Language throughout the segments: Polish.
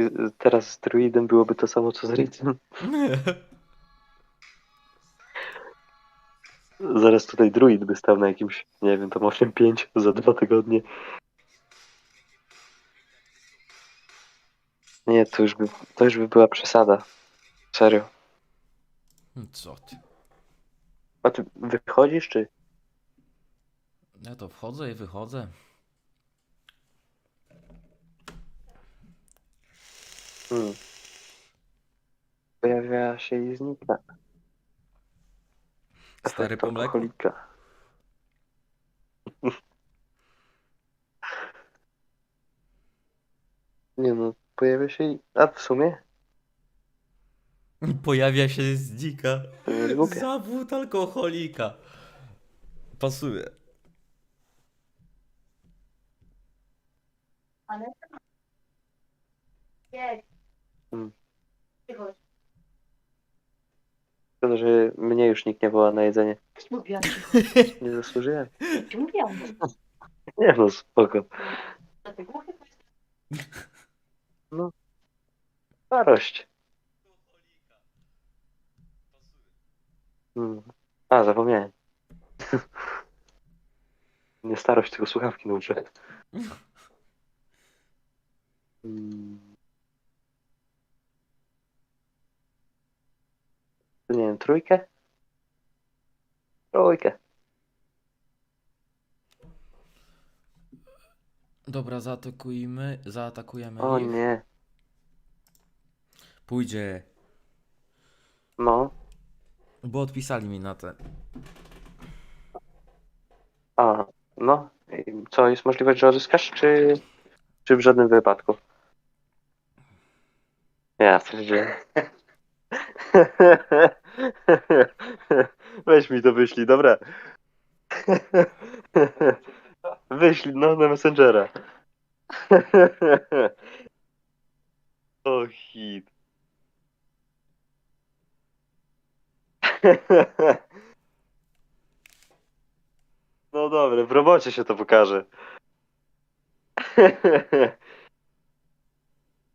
y, teraz z druidem byłoby to samo co z Ritzem. Zaraz tutaj druid by stał na jakimś, nie wiem, tam 8-5 za dwa tygodnie. Nie, to już by, to już by była przesada. Serio. Co ty? A ty wychodzisz, czy? Ja to wchodzę i wychodzę. Hmm. Pojawia się i znika. Stary Efekt po mleku? alkoholika. Nie no, pojawia się i... A w sumie? Pojawia się z dzika. To nie jest głupie. Zawód alkoholika. Pasuje. Jedź. Hmm. Przychodź. Szkoda, że mnie już nikt nie woła na jedzenie. Mówiłam Nie zasłużyłem. ci, mówiłam. Nie no, spoko. że ty głuchy Starość. Hmm. A, zapomniałem. Nie starość, tylko słuchawki nauczę. Hmm. Nie wiem, trójkę? Trójkę. Dobra, zaatakujmy, zaatakujemy O ich. nie. Pójdzie. No. Bo odpisali mi na te. A, no. I Co, jest możliwość, że odzyskasz, czy, czy w żadnym wypadku? Ja, pierdzielę. Weź mi to wyślij, dobra. Wyślij, no, na Messengera. O, hit. No dobra, w robocie się to pokaże.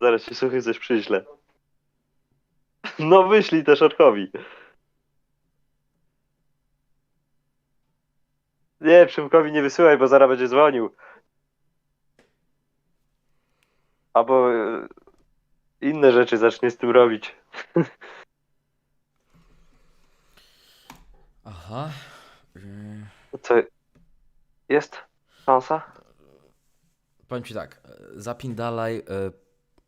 Zaraz ci suchy coś przyślę. No wyślij też Orkowi. Nie, Przymkowi nie wysyłaj, bo zaraz będzie dzwonił. Albo e, inne rzeczy zacznie z tym robić. Aha. Yy, Co? Jest szansa? powiem ci tak. Zapindalaj yy,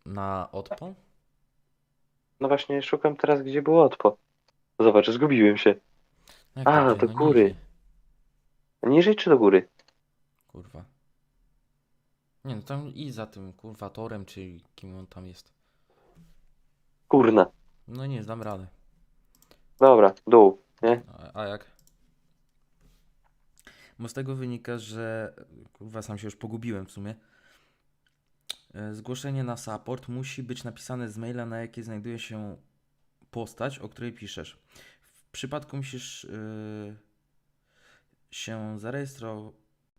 na odpą. No właśnie, szukam teraz, gdzie było odpo. Zobacz, zgubiłem się. Jak A, tutaj? do No góry. niżej. Niżej czy do góry? Kurwa. Nie no, tam i za tym kurwa torem, czy kim on tam jest. Kurna. No nie, dam radę. Dobra, dół, nie? A, a jak? Bo z tego wynika, że kurwa sam się już pogubiłem w sumie. E, Zgłoszenie na support musi być napisane z maila, na jakie znajduje się postać, o której piszesz. W przypadku musisz yy, się zarejestrować.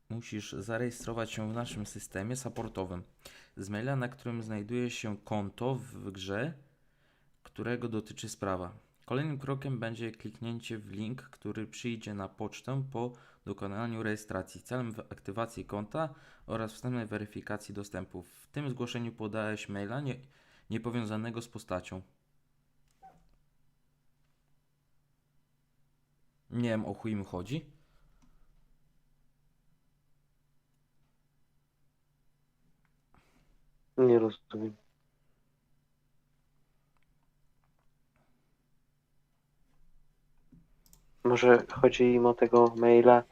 Musisz zarejestrować się w naszym systemie supportowym z maila, na którym znajduje się konto w grze, którego dotyczy sprawa. Kolejnym krokiem będzie kliknięcie w link, który przyjdzie na pocztę po dokonaniu rejestracji celem aktywacji konta oraz wstępnej weryfikacji dostępu. W tym zgłoszeniu podałeś maila nie, niepowiązanego z postacią. Nie wiem o chuj mi chodzi. Nie rozumiem. Może chodzi im o tego maila?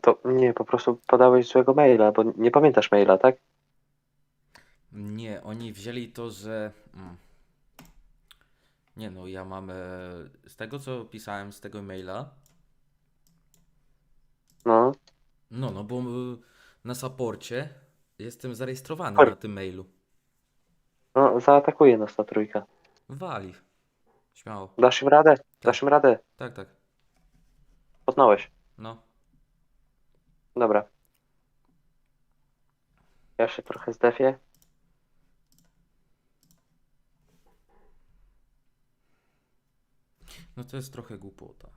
To nie, po prostu podałeś złego maila, bo nie pamiętasz maila, tak? Nie, oni wzięli to, że. Mm. Nie no, ja mam. E, z tego co pisałem z tego maila. No, No, no, bo y, na saporcie jestem zarejestrowany Sorry. na tym mailu. no zaatakuje nas ta trójka. Wali. Śmiało. Dasz im radę? Dasz im radę? Tak, tak. Potnąłeś. No. Dobra. Ja się trochę zdefię. No to jest trochę głupota.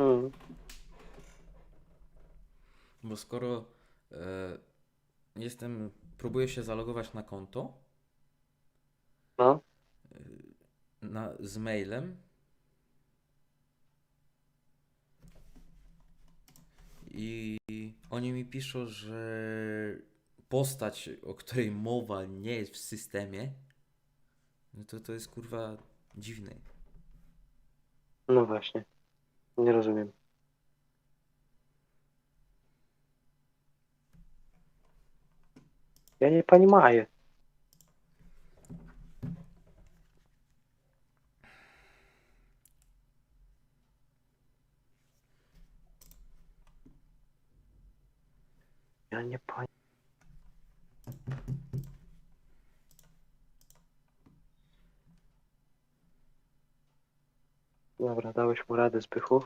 Mm. Bo skoro e, jestem, próbuję się zalogować na konto No. na, z mailem i oni mi piszą, że postać, o której mowa nie jest w systemie, no to to jest kurwa dziwne. No właśnie. Не rozumiem. Я не понимаю. Я не понимаю. Dobra, dałeś mu radę, Zbychu.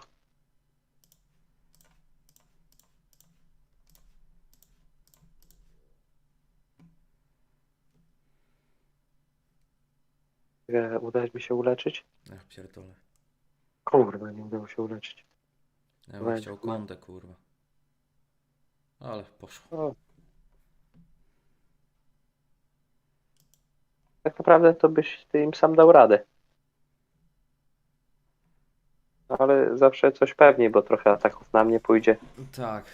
E, Uda mi się uleczyć? Ach, pierdolę. Kurwa, nie udało się uleczyć. Ja bym Weź, chciał mam. kondę, kurwa. Ale poszło. Tak naprawdę to byś ty im sam dał radę. Ale zawsze coś pewniej, bo trochę ataków na mnie pójdzie. Tak,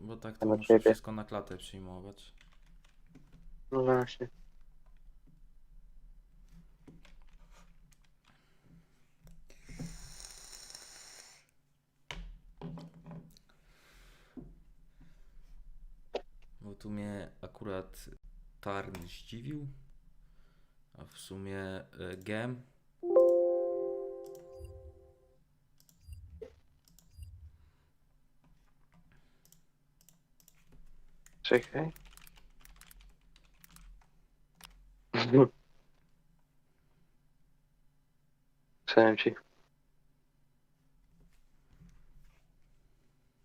bo tak to Na muszę ciebie. wszystko na klatę przyjmować. No właśnie. Bo tu mnie akurat Tarn zdziwił, a w sumie e, Gem. Czekaj. Powiem ci.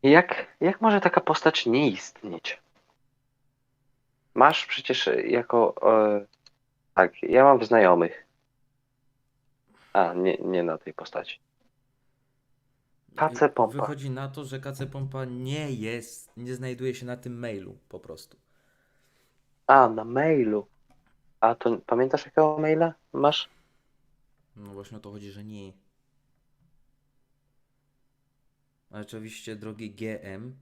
Jak, jak może taka postać nie istnieć? Masz przecież jako. E, tak, ja mam znajomych. A, nie, nie na tej postaci. KC Pompa. Wychodzi na to, że KC Pompa nie jest, nie znajduje się na tym mailu po prostu. A, na mailu. A to pamiętasz jakiego maila masz? No właśnie o to chodzi, że nie. Ale oczywiście drogi GM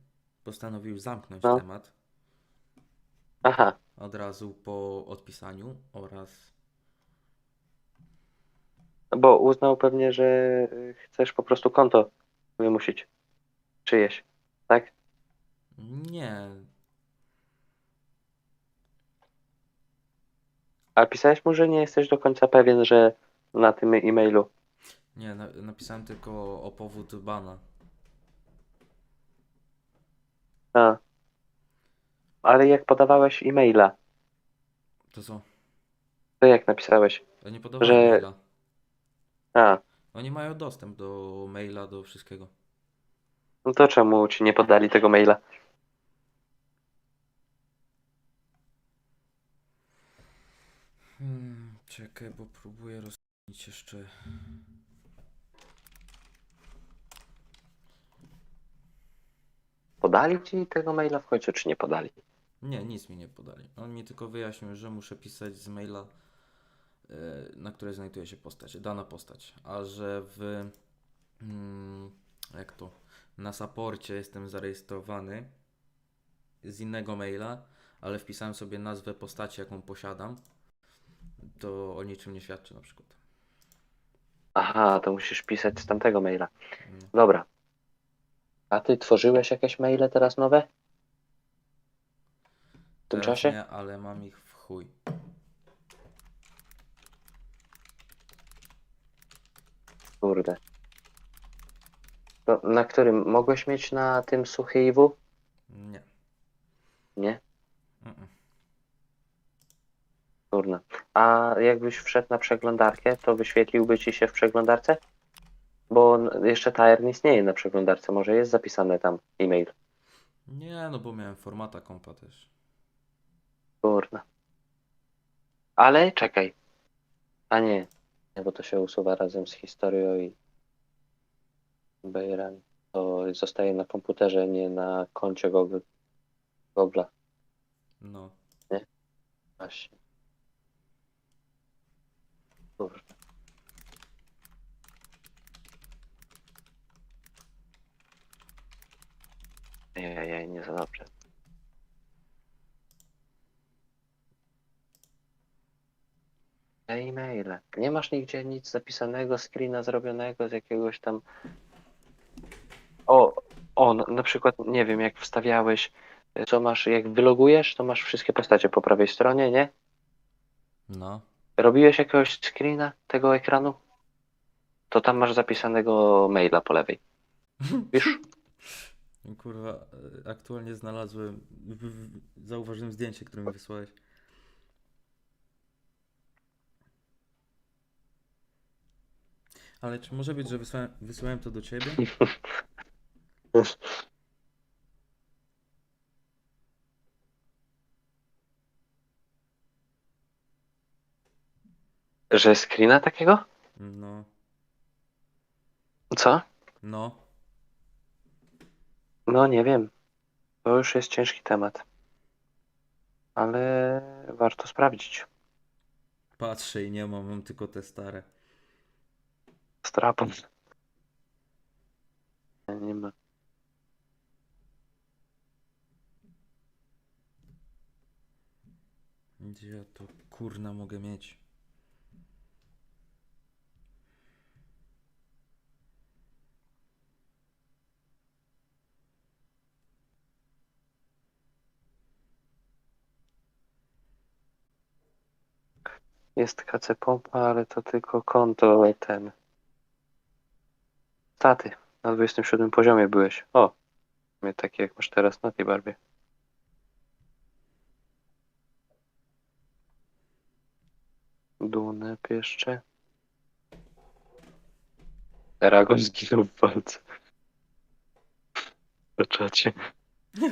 postanowił zamknąć No. temat Aha, od razu po odpisaniu oraz bo uznał pewnie, że chcesz po prostu konto wymusić. Czyjeś, tak? nie, A pisałeś mu, że nie jesteś do końca pewien, że na tym e-mailu. nie, na, napisałem tylko o powód bana. A. Ale jak podawałeś e-maila, To co? to jak napisałeś? Ja nie podawałem Że- maila. A, Oni mają dostęp do maila, do wszystkiego. no to czemu ci nie podali tego maila? Hmm, czekaj, bo próbuję rozkminić jeszcze. Podali ci tego maila w końcu, czy nie podali? Nie, nic mi nie podali. On mi tylko wyjaśnił, że muszę pisać z maila, na której znajduje się postać, dana postać, a że w mm, jak to na saporcie jestem zarejestrowany z innego maila, ale wpisałem sobie nazwę postaci, jaką posiadam, to o niczym nie świadczy na przykład. Aha, to musisz pisać z tamtego maila. No. Dobra. A ty tworzyłeś jakieś maile teraz nowe? W tym Teraz czasie? nie, ale mam ich w chuj. Kurde. To na którym? Mogłeś mieć na tym Suchejwu? Nie. Nie? Mm-mm. Kurna. A jakbyś wszedł na przeglądarkę, to wyświetliłby ci się w przeglądarce? Bo jeszcze Taer nie istnieje na przeglądarce. Może jest zapisane tam e-mail. Nie, no bo miałem formata kompa też. Kurna. Ale czekaj. A nie. Nie, bo to się usuwa razem z historią i Bejran. To zostaje na komputerze, nie na koncie Google. Google'a. No. Właśnie. Kurwa. Ejej, nie za dobrze. E-maile. Nie masz nigdzie nic zapisanego, screena zrobionego z jakiegoś tam. O, o, na- na przykład, nie wiem, jak wstawiałeś, y, co masz, jak wylogujesz, to masz wszystkie postacie po prawej stronie, nie? No. Robiłeś jakiegoś screena tego ekranu? To tam masz zapisanego maila po lewej. Wiesz? Kurwa, e, aktualnie znalazłem, w- w- zauważyłem zdjęcie, które mi wysłałeś. Ale czy może być, że wysłałem, wysłałem to do ciebie? Że screena takiego? No, Co? no. No nie wiem. To już jest ciężki temat. Ale warto sprawdzić. Patrzę i nie mam, mam tylko te stare. Strapon. Nie ma. Gdzie ja to kurna mogę mieć? Jest KC Pompa, ale to tylko konto ten. Staty. Na 27 poziomie byłeś. O. Mnie takie jak masz teraz na tej barwie. Dunep jeszcze. Eragon zginął w walce. Na czacie.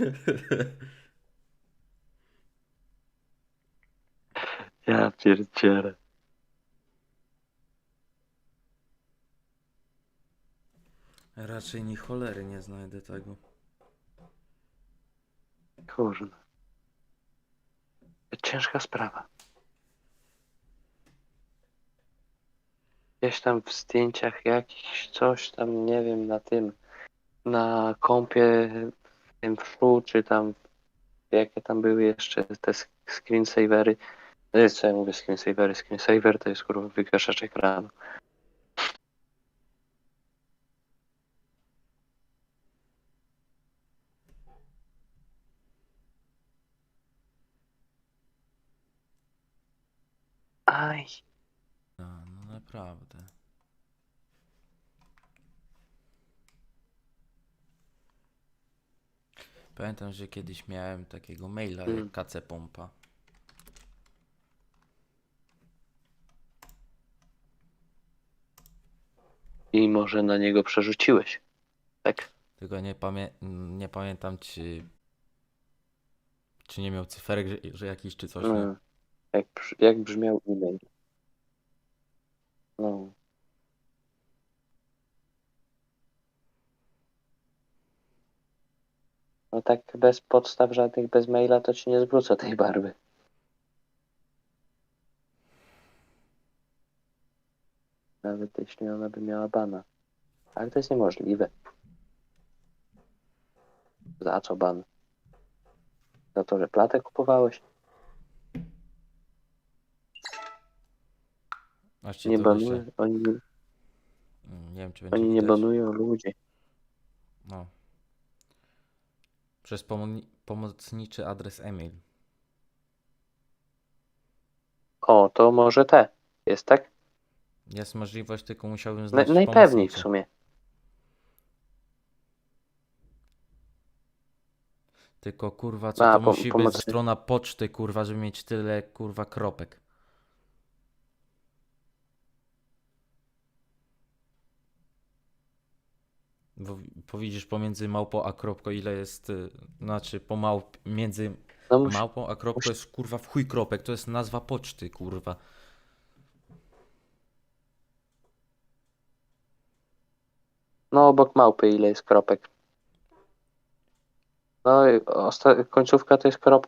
Ja pierdzielę. Raczej ni cholery nie znajdę tego. Kurna. Ciężka sprawa. Gdzieś tam w zdjęciach jakichś coś tam, nie wiem, na tym, na kompie, w tym wszu, czy tam, jakie tam były jeszcze te screensavery. Co ja mówię, screensavery, screensaver to jest kurwa wygaszacz ekranu. Aj. No, no naprawdę. Pamiętam, że kiedyś miałem takiego maila Mm. jak KC Pompa. I może na niego przerzuciłeś. Tak? Tylko nie, pamię nie pamiętam, czy, czy nie miał cyferek, że, że jakiś, czy coś. Nie? No, jak, jak brzmiał e-mail. No. No tak bez podstaw żadnych, bez maila to ci nie zwrócę tej barwy. Nawet jeśli ona by miała bana. Ale to jest niemożliwe. Za co ban? Za to, że platę kupowałeś? Aż Nie to wyślę. oni, Mm, Nie wiem, czy będzie oni nie widać. banują ludzi. No. Przez pomo- pomocniczy adres e-mail. O, to może te. Jest tak? Jest możliwość, tylko musiałbym Na, znać najpewniej w pomocniczy. sumie. Tylko kurwa, co A, to po- musi być strona poczty, kurwa, żeby mieć tyle kurwa kropek. Bo powiedzisz pomiędzy małpą a kropką ile jest, y, znaczy po małp, między No musi, małpą a kropką jest kurwa w chuj kropek, to jest nazwa poczty kurwa. no obok małpy ile jest kropek. No i osta- końcówka to jest kropka